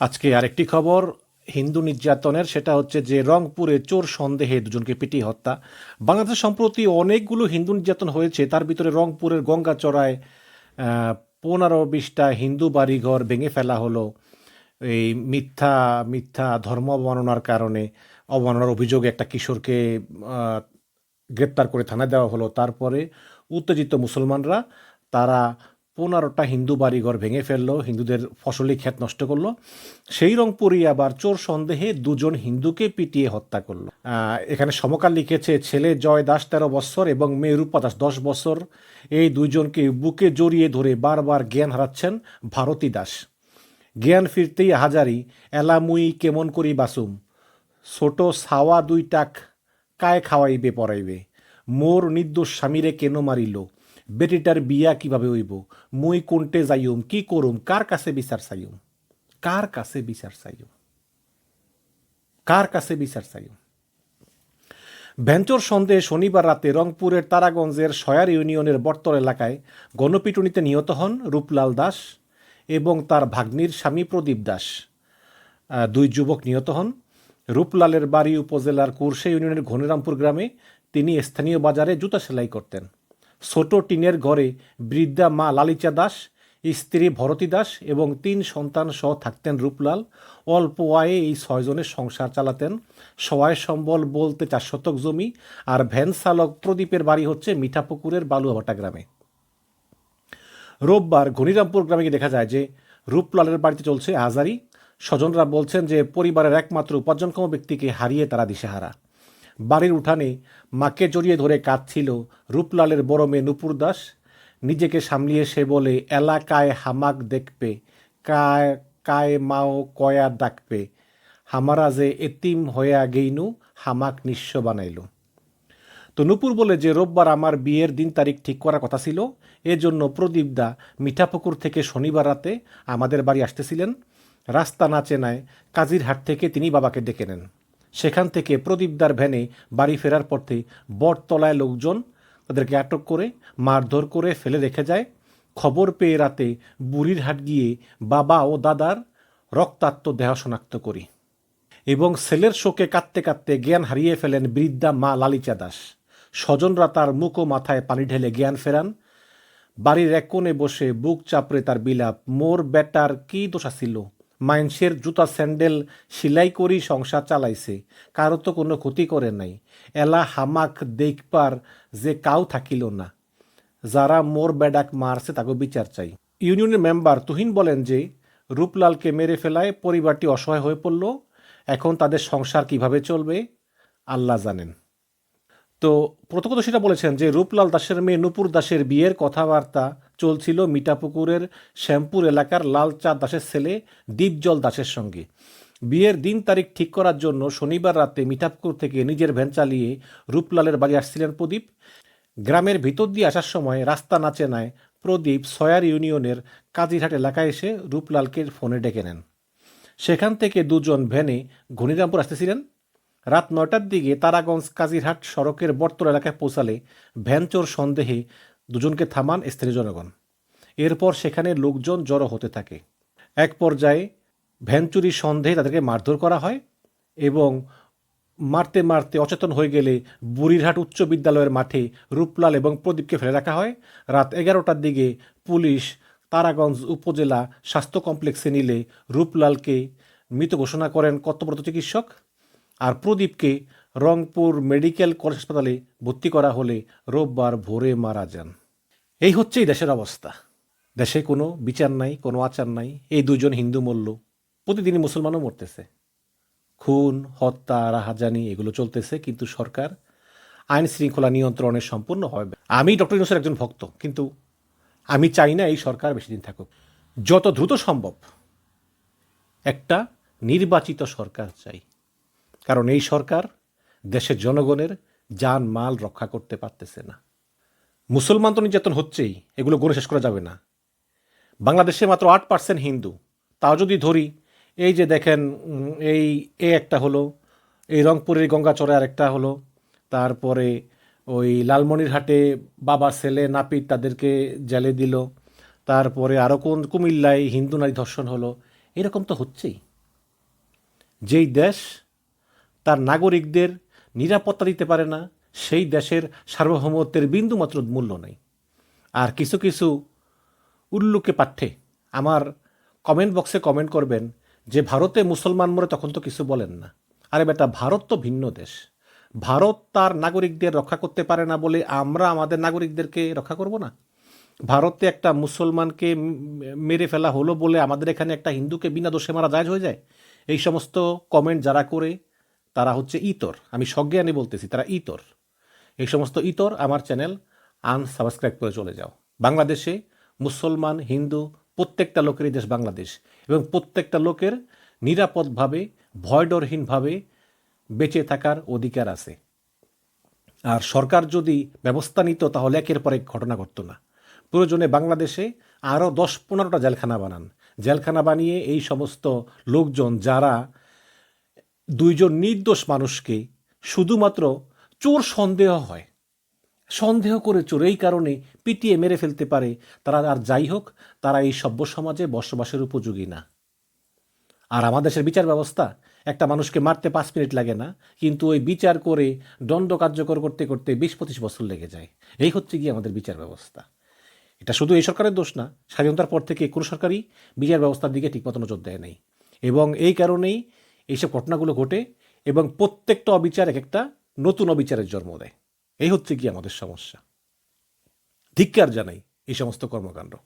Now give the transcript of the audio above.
আজকে আরেকটি খবর, হিন্দু নির্যাতনের, সেটা হচ্ছে যে রংপুরে চোর সন্দেহে দুজনকে পিটিয়ে হত্যা। বাংলাদেশ সম্প্রতি অনেকগুলো হিন্দু নির্যাতন হয়েছে। তার ভিতরে রংপুরের গঙ্গাচড়ায় পনেরো বিশটা হিন্দু বাড়িঘর ভেঙে ফেলা হলো। এই মিথ্যা মিথ্যা ধর্ম অবমাননার কারণে অবমাননার অভিযোগে একটা কিশোরকে গ্রেপ্তার করে থানায় দেওয়া হলো। তারপরে উত্তেজিত মুসলমানরা, তারা পনেরোটা হিন্দু বাড়িঘর ভেঙে ফেলল, হিন্দুদের ফসলি ক্ষেত নষ্ট করল। সেই রংপুরই আবার চোর সন্দেহে দুজন হিন্দুকে পিটিয়ে হত্যা করল। এখানে সমকাল লিখেছে, ছেলে জয় দাস তেরো বছর এবং মেয়ে রূপা দাস দশ বছর এই দুইজনকে বুকে জড়িয়ে ধরে বারবার জ্ঞান হারাচ্ছেন ভারতী দাস। জ্ঞান ফিরতেই হাজারি, এলামুই কেমন করি বাসুম? ছোট সাওয়া দুই টাক, কায় খাওয়াইবে পড়াইবে মোর নির্দোষ স্বামীরে কেন মারিল? বেটিটার বিয়া কীভাবে হইব? মুই কোনটে যাইম? কি করুম? কার কাছে বিচার চাইম? কার কাছে বিচার চাইম? কার কাছে বিচার চাইম? ভেঞ্চর সন্দেহে শনিবার রাতে রংপুরের তারাগঞ্জের সয়ার ইউনিয়নের বর্তর এলাকায় গণপিটুনিতে নিহত হন রূপলাল দাস এবং তার ভাগ্নির স্বামী প্রদীপ দাস। দুই যুবক নিহত হন। রূপলালের বাড়ি উপজেলার কুরসে ইউনিয়নের ঘনিরামপুর গ্রামে তিনি স্থানীয় বাজারে জুতা সেলাই করতেন। ছোট টিনের ঘরে বৃদ্ধা মা লালিচা দাস, স্ত্রী ভরতী দাস এবং তিন সন্তান সহ থাকতেন রূপলাল। অল্প আয়ে এই ছয়জনের সংসার চালাতেন। সহায় সম্বল বলতে চার শতক জমি আর ভ্যান চালক প্রদীপের বাড়ি হচ্ছে মিঠাপুকুরের বালুয়াভাটা গ্রামে। রোববার ঘনিরামপুর গ্রামে গিয়ে দেখা যায় যে রূপলালের বাড়িতে চলছে আজারি স্বজনরা বলছেন যে পরিবারের একমাত্র উপার্জনক্ষম ব্যক্তিকে হারিয়ে তারা দিশেহারা। বাড়ির উঠানে মাকে জড়িয়ে ধরে কাঁদছিল রূপলালের বড় মেয়ে নুপুর দাস। নিজেকে সামলিয়ে সে বলে, এলাকায় হামাক দেখবে, কায় কায় মাও কয়া ডাকবে। হামারা যে এতিম হইয়া গেইনু, হামাক নিঃস্ব বানাইল। তো নূপুর বলে যে, রোববার আমার বিয়ের দিন তারিখ ঠিক করার কথা ছিল। এজন্য প্রদীপ দা মিঠাপুকুর থেকে শনিবার রাতে আমাদের বাড়ি আসতেছিলেন। রাস্তা না চেনায় কাজিরহাট থেকে তিনি বাবাকে ডেকে নেন। সেখান থেকে প্রদীপদার ভ্যানে বাড়ি ফেরার পথে বটতলায় লোকজন তাদেরকে আটক করে, মারধর করে ফেলে রেখে যায়। খবর পেয়ে রাতে বুড়ির হাট গিয়ে বাবা ও দাদার রক্তাক্ত দেহ শনাক্ত করি এবং ছেলের শোকে কাঁদতে কাঁদতে জ্ঞান হারিয়ে ফেলেন বৃদ্ধা মা লালিচা দাস। স্বজনরা তার মুখ ও মাথায় পানি ঢেলে জ্ঞান ফেরান। বাড়ির এক কোণে বসে বুক চাপড়ে তার বিলাপ, মোর বেটার কি দোষা ছিল মাইনসের জুতা স্যান্ডেল সিলাই করি সংসার চালাইছে, কারও তো কোনো ক্ষতি করে নাই। এলা হামাক দেখবার যে কাউ থাকিল না, যারা মোর বেডাক মারছে তাকে বিচার চাই। ইউনিয়নের মেম্বার তুহিন বলেন যে, রূপলালকে মেরে ফেলায় পরিবারটি অসহায় হয়ে পড়ল, এখন তাদের সংসার কীভাবে চলবে, আল্লাহ জানেন। তো প্রত্যক্ষদর্শীরা বলেছেন যে, রূপলাল দাসের মেয়ে নুপুর দাসের বিয়ের কথাবার্তা চলছিল মিঠাপুকুরের শ্যামপুর এলাকার লালচাঁদ দাসের ছেলে দীপজল দাসের সঙ্গে। বিয়ের দিন তারিখ ঠিক করার জন্য শনিবার রাতে মিঠাপুকুর থেকে নিজের ভ্যান চালিয়ে রূপলালের বাড়ি আসছিলেন প্রদীপ। গ্রামের ভিতর দিয়ে আসার সময় রাস্তা না চেনায় প্রদীপ সয়ার ইউনিয়নের কাজিরহাট এলাকায় এসে রূপলালকে ফোনে ডেকে নেন। সেখান থেকে দুজন ভ্যানে ঘনিরামপুর আসতেছিলেন। রাত নয়টার দিকে তারাগঞ্জ কাজিরহাট সড়কের বর্তর এলাকায় পৌঁছালে ভ্যানচোর সন্দেহে দুজনকে থামান স্থানীয় জনগণ। এরপর সেখানে লোকজন জড়ো হতে থাকে। এক পর্যায়ে ভ্যান চুরির সন্দেহে তাদেরকে মারধর করা হয় এবং মারতে মারতে অচেতন হয়ে গেলে বুড়িরহাট উচ্চ বিদ্যালয়ের মাঠে রূপলাল এবং প্রদীপকে ফেলে রাখা হয়। রাত এগারোটার দিকে পুলিশ তারাগঞ্জ উপজেলা স্বাস্থ্য কমপ্লেক্সে নিলে রূপলালকে মৃত ঘোষণা করেন কর্তব্যরত চিকিৎসক আর প্রদীপকে রংপুর মেডিকেল কলেজ হাসপাতালে ভর্তি করা হলে রোববার ভোরে মারা যান। এই হচ্ছে এই দেশের অবস্থা। দেশে কোনো বিচার নাই, কোনো আচার নাই। এই দুজন হিন্দু মরল। প্রতিদিনই মুসলমানও মরতেছে। খুন, হত্যা, রাহাজানি এগুলো চলতেছে, কিন্তু সরকার আইন শৃঙ্খলা নিয়ন্ত্রণে সম্পূর্ণ হবে আমি ডক্টর ইউনুসের একজন ভক্ত, কিন্তু আমি চাই না এই সরকার বেশি দিন থাকুক। যত দ্রুত সম্ভব একটা নির্বাচিত সরকার চাই। কারণ এই সরকার দেশের জনগণের যান মাল রক্ষা করতে পারতেছে না। মুসলমান তো নির্যাতন হচ্ছেই, এগুলো গণে শেষ করা যাবে না। বাংলাদেশে মাত্র আট পার্সেন্ট হিন্দু। তাও যদি ধরি, এই যে দেখেন এই এ একটা হলো, এই রংপুরের গঙ্গাচড়ে আরেকটা হলো, তারপরে ওই লালমনিরহাটে বাবা ছেলে নাপিত তাদেরকে জেলে দিল, তারপরে আরও কোন কুমিল্লায় হিন্দু নারী ধর্ষণ হলো, এরকম তো হচ্ছেই। যেই দেশ, তার নাগরিকদের নিরাপত্তা দিতে পারে না, সেই দেশের সার্বভৌমত্বের বিন্দুমাত্র মূল্য নেই। আর কিছু কিছু উল্লুকে পাঠ্যে আমার কমেন্ট বক্সে কমেন্ট করবেন যে ভারতে মুসলমান মরে তখন তো কিছু বলেন না। আরে বেটা, ভারত তো ভিন্ন দেশ। ভারত তার নাগরিকদের রক্ষা করতে পারে না বলে আমরা আমাদের নাগরিকদেরকে রক্ষা করব না। ভারতে একটা মুসলমানকে মেরে ফেলা হলো বলে আমাদের এখানে একটা হিন্দুকে বিনা দোষে মারা জায়জ হয়ে যায়। এই সমস্ত কমেন্ট যারা করে তারা হচ্ছে ইতর। আমি সজ্ঞানী বলতেছি, তারা ইতর। এই সমস্ত ইতর আমার চ্যানেল আনসাবস্ক্রাইব করে চলে যাও। বাংলাদেশে মুসলমান, হিন্দু, প্রত্যেকটা লোকেরই দেশ বাংলাদেশ এবং প্রত্যেকটা লোকের নিরাপদভাবে, ভয়ডরহীনভাবে বেঁচে থাকার অধিকার আছে। আর সরকার যদি ব্যবস্থা নিত, তাহলে একের পর এক ঘটনা ঘটতো না। প্রয়োজনে বাংলাদেশে আরও দশ পনেরোটা জেলখানা বানান। জেলখানা বানিয়ে এই সমস্ত লোকজন যারা দুইজন নির্দোষ মানুষকে শুধুমাত্র চোর সন্দেহ হয়। সন্দেহ করে চোর এই কারণে পিটিয়ে মেরে ফেলতে পারে। তারা আর যাই হোক, তারা এই সভ্য সমাজে বসবাসের উপযোগী না। আর আমাদের দেশের বিচার ব্যবস্থা, একটা মানুষকে মারতে পাঁচ মিনিট লাগে না, কিন্তু ওই বিচার করে দণ্ড কার্যকর করতে করতে বিশ পঁচিশ বছর লেগে যায়। এই হচ্ছে কি আমাদের বিচার ব্যবস্থা। এটা শুধু এই সরকারের দোষ না, স্বাধীনতার পর থেকে কোনো সরকারই বিচার ব্যবস্থার দিকে ঠিকমতো নজর দেয় নাই। এবং এই কারণেই এইসব ঘটনাগুলো ঘটে এবং প্রত্যেকটা অবিচার এক একটা নতুন অবিচারের জন্ম দেয়। এই হচ্ছে কি আমাদের সমস্যা। ধিক্কার জানাই এই সমস্ত কর্মকাণ্ড।